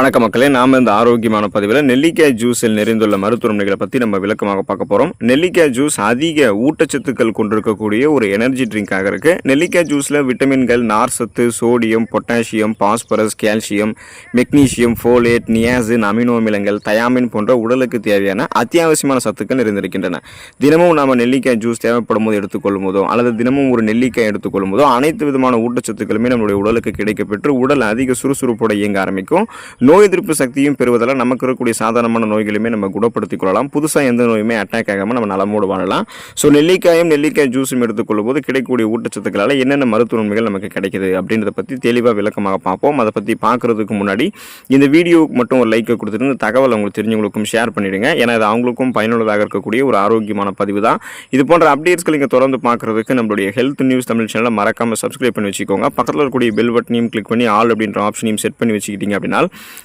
வணக்க மக்களே. நாம இந்த ஆரோக்கியமான பதிவில் நெல்லிக்காய் ஜூஸில் நிறைந்துள்ள மருத்துவமனைகளை பற்றி நம்ம விளக்கமாக பார்க்க போகிறோம் நெல்லிக்காய் ஜூஸ் அதிக ஊட்டச்சத்துக்கள் கொண்டிருக்கக்கூடிய ஒரு எனர்ஜி ட்ரிங்காக இருக்கு. நெல்லிக்காய் ஜூஸில் விட்டமின்கள் நார் சத்து sodium potassium phosphorus calcium magnesium folate niacin amino அமிலங்கள் தயாமின் போன்ற உடலுக்கு தேவையான அத்தியாவசியமான சத்துக்கள் நிறைந்திருக்கின்றன. தினமும் நாம் நெல்லிக்காய் ஜூஸ் தேவைப்படும் போது எடுத்துக்கொள்ளும் போதோ அல்லது தினமும் ஒரு நெல்லிக்காய் எடுத்துக்கொள்ளும் போதோ அனைத்து விதமான ஊட்டச்சத்துக்களுமே நம்மளுடைய உடலுக்கு கிடைக்கப்பெற்று உடல் அதிக சுறுசுறுப்போட இயங்க ஆரம்பிக்கும். நோய் எதிர்ப்பு சக்தியும் பெறுவதால் நமக்கு இருக்கக்கூடிய சாதாரணமான நோய்களையுமே நம்ம குணப்படுத்திக் கொள்ளலாம். புதுசாக எந்த நோயுமே அட்டாக் ஆகாமல் நம்ம நலமோடு வாழலாம். ஸோ நெல்லிக்காயும் நெல்லிக்காய் ஜூஸும் எடுத்துக்கொள்ளும் போது கிடைக்கக்கூடிய ஊட்டச்சத்துக்களால் என்னென்ன மருத்துவ நன்மைகள் நமக்கு கிடைக்கிது அப்படின்றத பற்றி தெளிவாக விளக்கமாக பார்ப்போம். அதை பற்றி பார்க்குறதுக்கு முன்னாடி இந்த வீடியோவுக்கு மட்டும் ஒரு லைக்கை கொடுத்துட்டு இந்த தகவல் உங்களுக்கு தெரிஞ்சவங்களுக்கும் ஷேர் பண்ணிடுங்க. ஏன்னா இது அவங்களுக்கும் பயனுள்ளதாக இருக்கக்கூடிய ஒரு ஆரோக்கியமான பதிவு தான். இது போன்ற அப்டேட்ஸ்கள் இங்கே தொடர்ந்து பார்க்குறதுக்கு நம்மளுடைய ஹெல்த் நியூஸ் தமிழ் சேனலை மறக்காமல் சப்ஸ்கிரைப் பண்ணி வச்சுக்கோங்க. பக்கத்தில் இருக்கக்கூடிய பெல் பட்டனையும் கிளிக் பண்ணி ஆல் அப்படின்ற ஆப்ஷனையும் செட் பண்ணி வச்சுக்கிட்டீங்க அப்படின்னா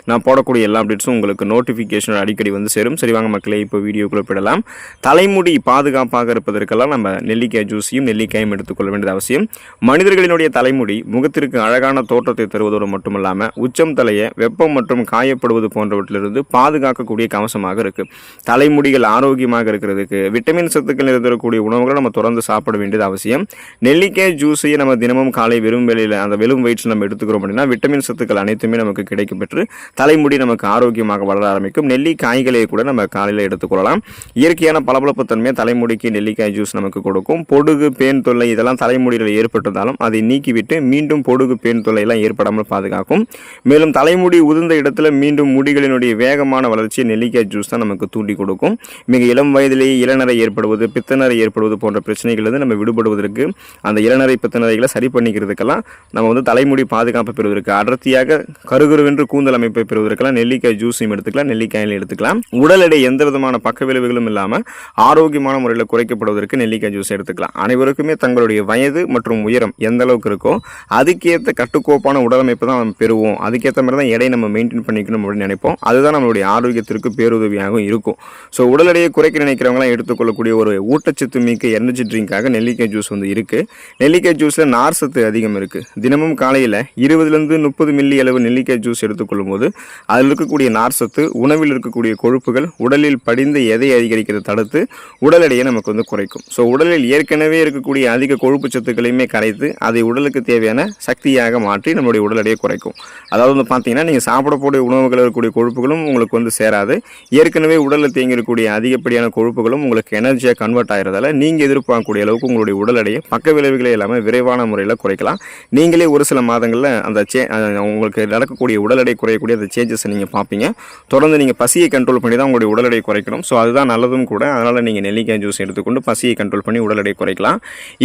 நான் போடக்கூடிய எல்லா அப்டேட்ஸும் உங்களுக்கு நோட்டிஃபிகேஷன் அடிக்கடி வந்து சேரும். சரி வாங்க மக்களே இப்போ வீடியோக்குள்ள போயிடலாம். தலைமுடி பாதுகாப்பாக இருப்பதற்கெல்லாம் நம்ம நெல்லிக்காய் ஜூஸையும் நெல்லிக்காயும் எடுத்துக்கொள்ள வேண்டியது அவசியம். மனிதர்களினுடைய தலைமுடி முகத்திற்கு அழகான தோற்றத்தை தருவதோடு மட்டுமல்லாமல் உச்சம் தலையை வெப்பம் மற்றும் காயப்படுவது போன்றவற்றிலிருந்து பாதுகாக்கக்கூடிய கவசமாக இருக்குது தலைமுடிகள் ஆரோக்கியமாக இருக்கிறதுக்கு விட்டமின் சத்துக்கள் இருந்திருக்கக்கூடிய உணவுகளை நம்ம தொடர்ந்து சாப்பிட வேண்டியது அவசியம். நெல்லிக்காய் ஜூஸையும் நம்ம தினமும் காலை வெறும் வேலையில் அந்த வெறும் வயிற்று நம்ம எடுத்துக்கிறோம் அப்படின்னா விட்டமின் சத்துக்கள் அனைத்துமே நமக்கு கிடைக்கும் பெற்று தலைமுடி நமக்கு ஆரோக்கியமாக வளர ஆரம்பிக்கும். நெல்லிக்காய்களை கூட நம்ம காலையில் எடுத்துக்கொள்ளலாம். இயற்கையான பளபளப்பு தன்மையை தலைமுடிக்கு நெல்லிக்காய் ஜூஸ் நமக்கு கொடுக்கும். பொடுகு பேன் தொல்லை இதெல்லாம் தலைமுடியில் ஏற்பட்டிருந்தாலும் அதை நீக்கிவிட்டு மீண்டும் பொடுகு பேன் தொல்லை எல்லாம் ஏற்படாமல் பாதுகாக்கும். மேலும் தலைமுடி உதிர்ந்த இடத்துல மீண்டும் முடிகளினுடைய வேகமான வளர்ச்சியை நெல்லிக்காய் ஜூஸ் தான் நமக்கு தூண்டி கொடுக்கும். மிக இளம் வயதிலேயே இளநரை ஏற்படுவது பித்தநரை ஏற்படுவது போன்ற பிரச்சனைகளிலிருந்து நம்ம விடுபடுவதற்கு அந்த இளநரை பித்தநரைகளை சரி பண்ணிக்கிறதுக்கெல்லாம் நம்ம வந்து தலைமுடி பாதுகாப்பு பெறுவதற்கு அடர்த்தியாக கருகருவென்று கூந்தல் அமைப்பை பெறுவதற்கெல்லாம் நெல்லிக்காய் ஜூஸையும் எடுத்துக்கலாம் நெல்லிக்காயில் எடுத்துக்கலாம். உடல் எடை எந்த விதமான பக்க விளைவுகளும் இல்லாமல் ஆரோக்கியமான முறையில் குறைக்கப்படுவதற்கு நெல்லிக்காய் ஜூஸ் எடுத்துக்கலாம். அனைவருக்குமே தங்களுடைய வயது மற்றும் உயரம் எந்த அளவுக்கு இருக்கோ அதுக்கேற்ற கட்டுக்கோப்பான உடலமைப்பு தான் நம்ம பெறுவோம். அதுக்கேற்ற மாதிரி தான் எடை நம்ம மெயின்டைன் பண்ணிக்கணும் அப்படின்னு நினைப்போம். அதுதான் நம்மளுடைய ஆரோக்கியத்திற்கு பேருதவியாகவும் இருக்கும். ஸோ உடல் எடையை குறைக்க நினைக்கிறவங்களாம் எடுத்துக்கொள்ளக்கூடிய ஒரு ஊட்டச்சத்து மிக்க எனர்ஜி ட்ரிங்காக நெல்லிக்காய் ஜூஸ் வந்து இருக்கு. நெல்லிக்காய் ஜூஸில் நார் சத்து அதிகம் இருக்கு. தினமும் காலையில் இருபதுலேருந்து முப்பது மில்லி அளவு நெல்லிக்காய் ஜூஸ் எடுத்துக்கொள்ளும் போது அதில் இருக்கக்கூடிய நார் சத்து உணவில் இருக்கக்கூடிய கொழுப்புகள் உடலில் படிந்த எதை அதிகரிக்கிறத தடுத்து உடல் எடையை நமக்கு வந்து குறைக்கும். ஸோ உடலில் ஏற்கனவே இருக்கக்கூடிய அதிக கொழுப்பு சத்துக்களையுமே கரைத்து அதை உடலுக்கு தேவையான சக்தியாக மாற்றி நம்மளுடைய உடல் எடையை குறைக்கும். அதாவது வந்து பார்த்தீங்கன்னா நீங்கள் சாப்பிடக்கூடிய உணவுகளில் இருக்கக்கூடிய கொழுப்புகளும் உங்களுக்கு வந்து சேராது. ஏற்கனவே உடலில் தேங்கிருக்கக்கூடிய அதிகப்படியான கொழுப்புகளும் உங்களுக்கு எனர்ஜியாக கன்வெர்ட் ஆகிறதால நீங்கள் எதிர்பார்க்கக்கூடிய அளவுக்கு உங்களுடைய உடல் எடையை பக்க விளைவுகளே இல்லாமல் விரைவான முறையில் குறைக்கலாம். நீங்களே ஒரு சில மாதங்களில் அந்த சே உங்களுக்கு நடக்கக்கூடிய உடல் எடை இருக்கக்கூடிய அந்த சேஞ்சஸை நீங்கள் பார்ப்பீங்க. தொடர்ந்து நீங்கள் பசியை கண்ட்ரோல் பண்ணி தான் உங்களுடைய உடல் எடை குறைக்கணும். ஸோ அதுதான் நல்லதும் கூட. அதனால் நீங்கள் நெல்லிக்காய் ஜூஸ் எடுத்துக்கொண்டு பசியை கண்ட்ரோல் பண்ணி உடல் எடை குறைக்கலாம்.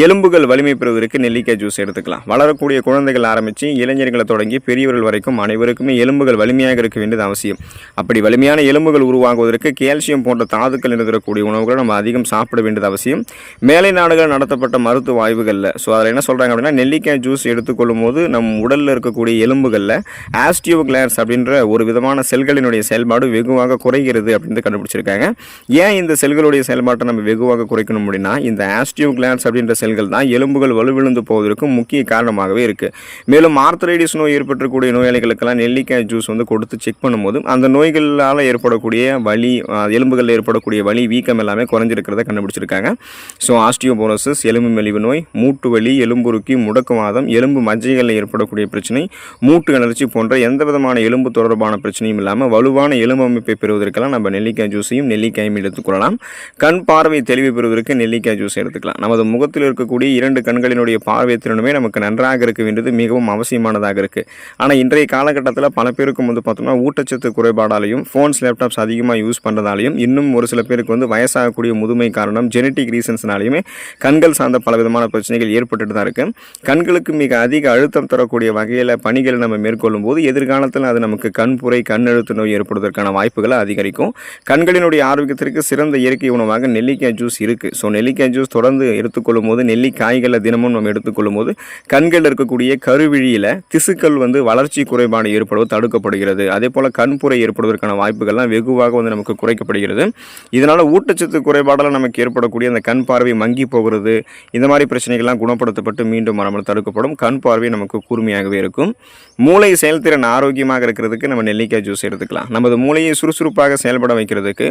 எலும்புகள் வலிமை பெறுவதற்கு நெல்லிக்காய் ஜூஸ் எடுத்துக்கலாம். வளரக்கூடிய குழந்தைகள் ஆரம்பித்து இளைஞர்களை தொடங்கி பெரியவர்கள் வரைக்கும் அனைவருக்குமே எலும்புகள் வலிமையாக இருக்க வேண்டியது அவசியம். அப்படி வலிமையான எலும்புகள் உருவாகுவதற்கு கேல்சியம் போன்ற தாதுக்கள் இருந்திருக்கக்கூடிய உணவுகளை நம்ம அதிகம் சாப்பிட வேண்டியது அவசியம். மேலை நாடுகள் நடத்தப்பட்ட மருத்துவ ஆய்வுகளில் ஸோ அதில் என்ன சொல்கிறாங்க அப்படின்னா நெல்லிக்காய் ஜூஸ் எடுத்துக்கொள்ளும் போது நம் உடலில் இருக்கக்கூடிய எலும்புகளில் ஆஸ்டியோ ஆஸ்டியோகிளான்ஸ் அப்படின்ற ஒரு விதமான செல்களினுடைய செயல்பாடு வெகுவாக குறைகிறது அப்படின்னு கண்டுபிடிச்சிருக்காங்க. ஏன் இந்த செல்களுடைய செயல்பாட்டை நம்ம வெகுவாக குறைக்கணும் அப்படின்னா இந்த ஆஸ்டியோ கிளான்ஸ் அப்படின்ற செல்கள் தான் எலும்புகள் வலுவிழுந்து போவதற்கு முக்கிய காரணமாகவே இருக்குது மேலும் ஆர்த்தரைடிஸ் நோய் ஏற்பட்டிருக்கக்கூடிய நோயாளிகளுக்கெல்லாம் நெல்லிக்காய் ஜூஸ் வந்து கொடுத்து செக் பண்ணும்போது அந்த நோய்களால் ஏற்படக்கூடிய வலி எலும்புகளில் ஏற்படக்கூடிய வலி வீக்கம் எல்லாமே குறைஞ்சிருக்கிறத கண்டுபிடிச்சிருக்காங்க. ஸோ ஆஸ்டியோபோரோசிஸ் எலும்பு மெலிவு நோய் மூட்டு வலி எலும்புருக்கி முடக்குவாதம் எலும்பு மஜ்ஜைகளில் ஏற்படக்கூடிய பிரச்சனை மூட்டு அலர்ச்சி போன்ற எந்த விதமான எலும்பு தொடர்பான பிரச்சனையும் இல்லாமல் வலுவான எலும்பு அமைப்பை பெறுவதற்கெல்லாம் நம்ம நெல்லிக்காய் ஜூஸையும் நெல்லிக்காயும் எடுத்துக்கொள்ளலாம். கண் பார்வை தெளிவு பெறுவதற்கு நெல்லிக்காய் ஜூஸ் எடுத்துக்கலாம். நமது முகத்தில் இருக்கக்கூடிய இரண்டு கண்களினுடைய பார்வை திறனுமே நமக்கு நன்றாக இருக்க வேண்டியது மிகவும் அவசியமானதாக இருக்குது ஆனால் இன்றைய காலகட்டத்தில் பல பேருக்கும் வந்து பார்த்தோம்னா ஊட்டச்சத்து குறைபாடாலையும் ஃபோன்ஸ் லேப்டாப்ஸ் அதிகமாக யூஸ் பண்ணுறதாலையும் இன்னும் ஒரு சில பேருக்கு வந்து வயசாகக்கூடிய முதுமை காரணம் ஜெனட்டிக் ரீசன்ஸ்னாலையுமே கண்கள் சார்ந்த பல விதமான பிரச்சனைகள் ஏற்பட்டுட்டு தான் இருக்கு. கண்களுக்கு மிக அதிக அழுத்தம் தரக்கூடிய வகையில் பணிகளை நம்ம மேற்கொள்ளும் போது எதிர்காலத்தில் அது நமக்கு கண்புரை கண் அழுத்த நோய் ஏற்படுவதற்கான வாய்ப்புகளை அதிகரிக்கும். கண்களினுடைய ஆரோக்கியத்திற்கு சிறந்த இயற்கை உணவாக நெல்லிக்காய் ஜூஸ் இருக்குது ஸோ நெல்லிக்காய் ஜூஸ் தொடர்ந்து எடுத்துக்கொள்ளும் போது நெல்லிக்காய்களை தினமும் நம்ம எடுத்துக்கொள்ளும் போது கண்களில் இருக்கக்கூடிய கருவிழியில் திசுக்கள் வந்து வளர்ச்சி குறைபாடு ஏற்படுவது தடுக்கப்படுகிறது. அதே போல் கண்புரை ஏற்படுவதற்கான வாய்ப்புகள்லாம் வெகுவாக வந்து நமக்கு குறைக்கப்படுகிறது. இதனால் ஊட்டச்சத்து குறைபாடால் நமக்கு ஏற்படக்கூடிய அந்த கண் பார்வை மங்கி போகிறது. இந்த மாதிரி பிரச்சனைகள்லாம் குணப்படுத்தப்பட்டு மீண்டும் மரமல் தடுக்கப்படும். கண் பார்வை நமக்கு கூர்மையாகவே இருக்கும். மூளை செயல்திறன் ஆரோக்கியமாக இருக்கிறது இருக்கிறதுக்கு நம்ம நெல்லிக்காய் ஜூஸ் எடுத்துக்கலாம். நமது மூளையை சுறுசுறுப்பாக செயல்பட வைக்கிறதுக்கு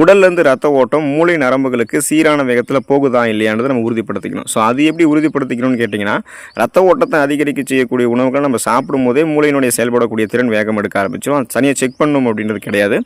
உடல்லேருந்து ரத்த ஓட்டம் மூளை நரம்புகளுக்கு சீரான வேகத்தில் போகுதா இல்லையானது நம்ம உறுதிப்படுத்திக்கணும். ஸோ அது எப்படி உறுதிப்படுத்திக்கணும்னு கேட்டிங்கன்னா ரத்த ஓட்டத்தை அதிகரிக்க செய்யக்கூடிய உணவுகள் நம்ம சாப்பிடும் போதே மூளையினுடைய செயல்படக்கூடிய திறன் வேகம் எடுக்க ஆரம்பிச்சிடும் தனியாக செக் பண்ணணும் அப்படின்றது கிடையாது.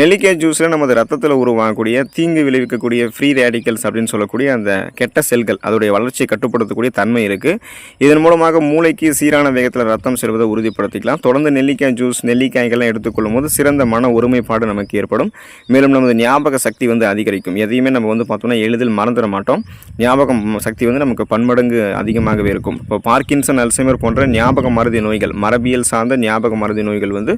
நெல்லிக்காய் ஜூஸில் நமது ரத்தத்தில் உருவாகக்கூடிய தீங்கு விளைவிக்கக்கூடிய ஃப்ரீ ரேடிக்கல்ஸ் அப்படின்னு சொல்லக்கூடிய அந்த கெட்ட செல்கள் அதோடைய வளர்ச்சியை கட்டுப்படுத்தக்கூடிய தன்மை இருக்குது இதன் மூலமாக மூளைக்கு சீரான வேகத்தில் ரத்தம் செல்வதை உறுதிப்படுத்திக்கலாம். தொடர்ந்து நெல்லிக்காய் ஜூஸ் நெல்லிக்காய்கள்லாம் எடுத்துக்கொள்ளும் போது சிறந்த மன ஒருமைப்பாடு நமக்கு ஏற்படும். மேலும் நமது ஞாபக சக்தி வந்து அதிகரிக்கும். எதையுமே நம்ம வந்து பார்த்தோம்னா எளிதில் மறந்துட மாட்டோம். ஞாபகம் சக்தி வந்து நமக்கு பன்மடங்கு அதிகமாகவே இருக்கும். இப்போ பார்க்கின்சன் அல்சைமர் போன்ற ஞாபக மருதி நோய்கள் மரபியல் சார்ந்த ஞாபக மருதி நோய்கள் வந்து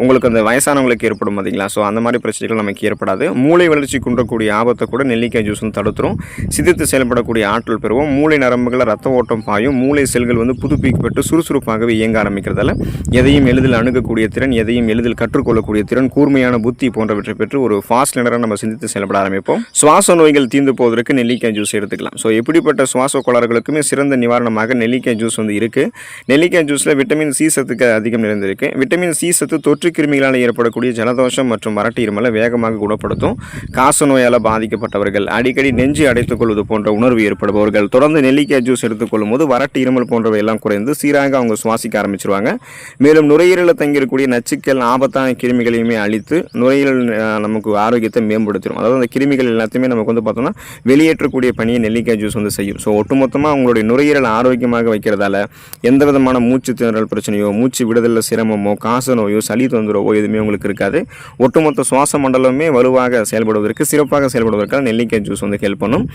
உங்களுக்கு அந்த வயசானவங்களுக்கு ஏற்படும் பார்த்தீங்களா ஸோ அந்த மாதிரி பிரச்சனைகள் நமக்கு ஏற்படாது. மூளை வளர்ச்சி குன்றக்கூடிய ஆபத்தை கூட நெல்லிக்காய் ஜூஸ் வந்து தடுத்துரும். சிதைத்து செயல்படக்கூடிய ஆற்றல் பெறுவோம். மூளை நரம்புகளை ரத்த ஓட்டம் பாயும். மூளை செல்கள் வந்து புதுப்பிக்கப்பட்டு சுறுசுறுப்பாகவே இயங்க ஆரம்பிக்கிறதால எதையும் எளிதில் அணுகக்கூடிய திறன் எதையும் எளிதில் கற்றுக்கொள்ளக்கூடிய திறன் கூர்மையான புத்தி போன்றவற்றை பெற்று ஒரு ஃபாஸ்ட் லேனராக நம்ம சிந்தித்து செயல்பட ஆரம்பிப்போம். சுவாச நோய்கள் தீர்ந்து போவதற்கு நெல்லிக்காய் ஜூஸ் எடுத்துக்கலாம். ஸோ எப்படிப்பட்ட சுவாச கோளாறுகளுக்குமே சிறந்த நிவாரணமாக நெல்லிக்காய் ஜூஸ் வந்து இருக்குது நெல்லிக்காய் ஜூஸில் விட்டமின் சி சத்துக்கு அதிகம் நிறைந்திருக்கு. விட்டமின் சி சத்து தொற்று கிருமிகளால் ஏற்படக்கூடிய ஜலதோஷம் மற்றும் வறட்டு இருமலை வேகமாக குணப்படுத்தும். காச நோயால் பாதிக்கப்பட்டவர்கள் அடிக்கடி நெஞ்சு அடைத்துக் கொள்வது போன்ற உணர்வு ஏற்படுபவர்கள் தொடர்ந்து நெல்லிக்காய் ஜூஸ் எடுத்துக்கொள்ளும் போது வறட்டு இருமல் போன்றவை எல்லாம் குறைந்து சீராக அவங்க சுவாசிக்க ஆரம்பிச்சிருவாங்க. மேலும் நுரையீரலில் இருக்கக்கூடிய நச்சுக்கள் ஆபத்தான கிருமிகளையுமே அழித்து நுரையீரல் நமக்கு ஆரோக்கியத்தை மேம்படுத்திடும். அதாவது அந்த கிருமிகள் எல்லாத்தையுமே நமக்கு வந்து பார்த்தோம்னா வெளியேற்றக்கூடிய பணியை நெல்லிக்காய் ஜூஸ் வந்து செய்யும். ஸோ ஒட்டுமொத்தமாக உங்களுடைய நுரையீரல் ஆரோக்கியமாக வைக்கிறதால எந்த விதமான மூச்சு திணறல் பிரச்சனையோ மூச்சு விடுதலில் சிரமமோ காச நோயோ சளி தொந்தரவோ எதுவுமே உங்களுக்கு இருக்காது. ஒட்டுமொத்த சுவாச மண்டலமே வலுவாக செயல்படுவதற்கு சிறப்பாக செயல்படுவதற்காக நெல்லிக்காய் ஜூஸ் வந்து ஹெல்ப் பண்ணும்.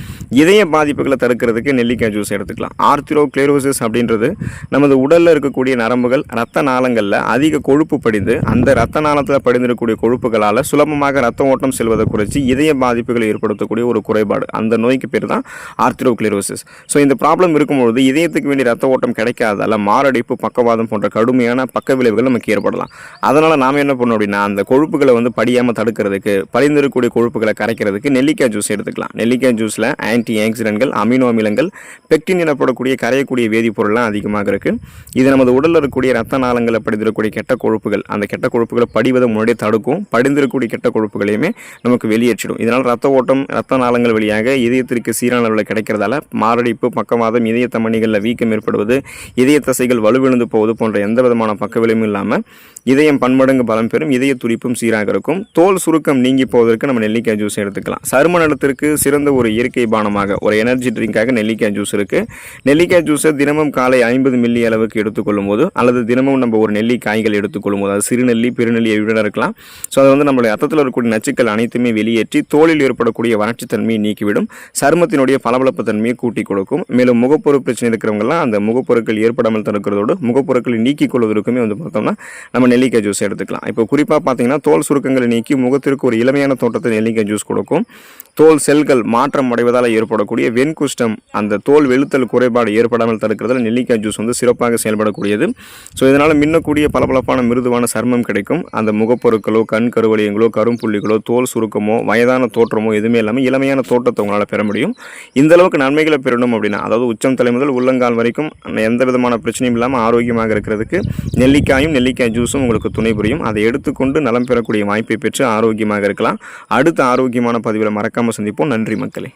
இதய பாதிப்புகளை தடுக்கிறதுக்கு நெல்லிக்காய் ஜூஸ் எடுத்துக்கலாம். ஆர்த்திரோ கிளேரோசிஸ் அப்படின்றது நமது உடலில் இருக்கக்கூடிய நரம்புகள் ரத்த நாளங்களில் அதிக கொழுப்பு படிந்து அந்த ரத்த நாளத்தில் படிந்திருக்கக்கூடிய கொழுப்புகளால் சுலபமாக ரத்த ஓட்டம் செல்வதை குறைச்சி இதய பாதிப்புகளை ஏற்படுத்தக்கூடிய ஒரு குறைபாடு. அந்த நோய்க்கு பேர் தான் ஆர்த்திரோக்ளிரோசிஸ். ஸோ இந்த ப்ராப்ளம் இருக்கும்பொழுது இதயத்துக்கு வேண்டிய ரத்த ஓட்டம் கிடைக்காதால மாரடைப்பு பக்கவாதம் போன்ற கடுமையான பக்க விளைவுகள் நமக்கு ஏற்படலாம். அதனால் நாம் என்ன பண்ணோம் அப்படின்னா அந்த கொழுப்புகளை வந்து படியாமல் தடுக்கிறதுக்கு படிந்திருக்கக்கூடிய கொழுப்புகளை கரைக்கிறதுக்கு நெல்லிக்காய் ஜூஸ் எடுத்துக்கலாம். நெல்லிக்காய் ஜூஸில் ஆன்டி ஆக்சிடென்ட்கள் அமினோ அமிலங்கள் பெக்டின் எனப்படக்கூடிய கரையக்கூடிய வேதிப்பொருள்லாம் அதிகமாக இருக்குது இது நமது உடலில் இருக்கக்கூடிய ரத்த நாளங்களை படிந்திருக்கக்கூடிய கெட்ட கொழுப்பு கொழுப்புகள் அந்த கெட்ட கொழுப்புகளை படிவதை முன்னாடியே தடுக்கும். படிந்திருக்கக்கூடிய கெட்ட கொழுப்புகளையுமே நமக்கு வெளியேற்றிடும். இதனால் ரத்த ஓட்டம் ரத்த நாளங்கள் வழியாக இதயத்திற்கு சீரான அளவில் கிடைக்கிறதால மாரடைப்பு பக்கவாதம் இதய தமணிகளில் வீக்கம் ஏற்படுவது இதய தசைகள் வலுவிழுந்து போவது போன்ற எந்த விதமான பக்க விளைவும் இல்லாமல் இதயம் பன்மடங்கு பலம் பெறும் இதய துடிப்பும் சீராக இருக்கும். தோல் சுருக்கம் நீங்கி போவதற்கு நம்ம நெல்லிக்காய் ஜூஸ் எடுத்துக்கலாம். சரும நலத்திற்கு சிறந்த ஒரு இயற்கை பானமாக ஒரு எனர்ஜி ட்ரிங்காக நெல்லிக்காய் ஜூஸ் இருக்குது நெல்லிக்காய் ஜூஸை தினமும் காலை ஐம்பது மில்லி அளவுக்கு எடுத்துக்கொள்ளும் போது அல்லது தினமும் நம்ம ஒரு நெல்லிக்காய்கள் எடுத்துக்கொள்ளும் போது அது சிறுநெல்லி பெருநெல்லி எவ்வளோ இருக்கலாம். ஸோ அதை வந்து நம்மளுடைய ரத்தத்தில் இருக்கக்கூடிய நச்சுக்கள் அனைத்துமே வெளியேற்றி தோலில் ஏற்படக்கூடிய வறட்சித்தன்மையை நீக்கிவிடும். சருமத்தினுடைய பளபளப்பு தன்மையை கூட்டி கொடுக்கும். மேலும் முகப்பொரு பிரச்சனை இருக்கிறவங்கலாம் அந்த முகப்பொருட்கள் ஏற்படாமல் தடுக்கிறதோடு முகப்பொருட்களை நீக்கிக் கொள்வதற்குமே வந்து பார்த்தோம்னா நம்ம நெல்லிக்காய் ஜூஸ் எடுத்துக்கலாம். இப்போ குறிப்பாக பார்த்தீங்கன்னா தோல் சுருக்கங்களை நீக்கி முகத்திற்கு ஒரு இளமையான தோட்டத்தை நெல்லிக்காய் ஜூஸ் கொடுக்கும். தோல் செல்கள் மாற்றம் அடைவதால் ஏற்படக்கூடிய வெண்குஷ்டம் அந்த தோல் வெளுத்தல் குறைபாடு ஏற்படாமல் தடுக்கிறதுல நெல்லிக்காய் ஜூஸ் வந்து சிறப்பாக செயல்படக்கூடியது. ஸோ இதனால் மின்னக்கூடிய பளபளப்பான மிருதுவான சர்மம் கிடைக்கும். அந்த முகப்பொருட்களோ கண் கருவலியங்களோ கரும்புள்ளிகளோ தோல் சுருக்கமோ வயதான தோற்றமோ எதுவுமே இல்லாமல் இளமையான தோற்றத்தை உங்களால் பெற முடியும். இந்த அளவுக்கு நன்மைகளை பெறணும் அப்படின்னா அதாவது உச்சம் தலை முதல் உள்ளங்கால் வரைக்கும் எந்த விதமான பிரச்சனையும் இல்லாமல் ஆரோக்கியமாக இருக்கிறதுக்கு நெல்லிக்காயும் நெல்லிக்காய் ஜூஸும் உங்களுக்கு துணை புரியும். அதை எடுத்துக்கொண்டு நலம் பெறக்கூடிய வாய்ப்பை பெற்று ஆரோக்கியமாக இருக்கலாம். அடுத்த ஆரோக்கியமான பதிவில் மறக்காமல் சந்திப்போம். நன்றி மக்களே.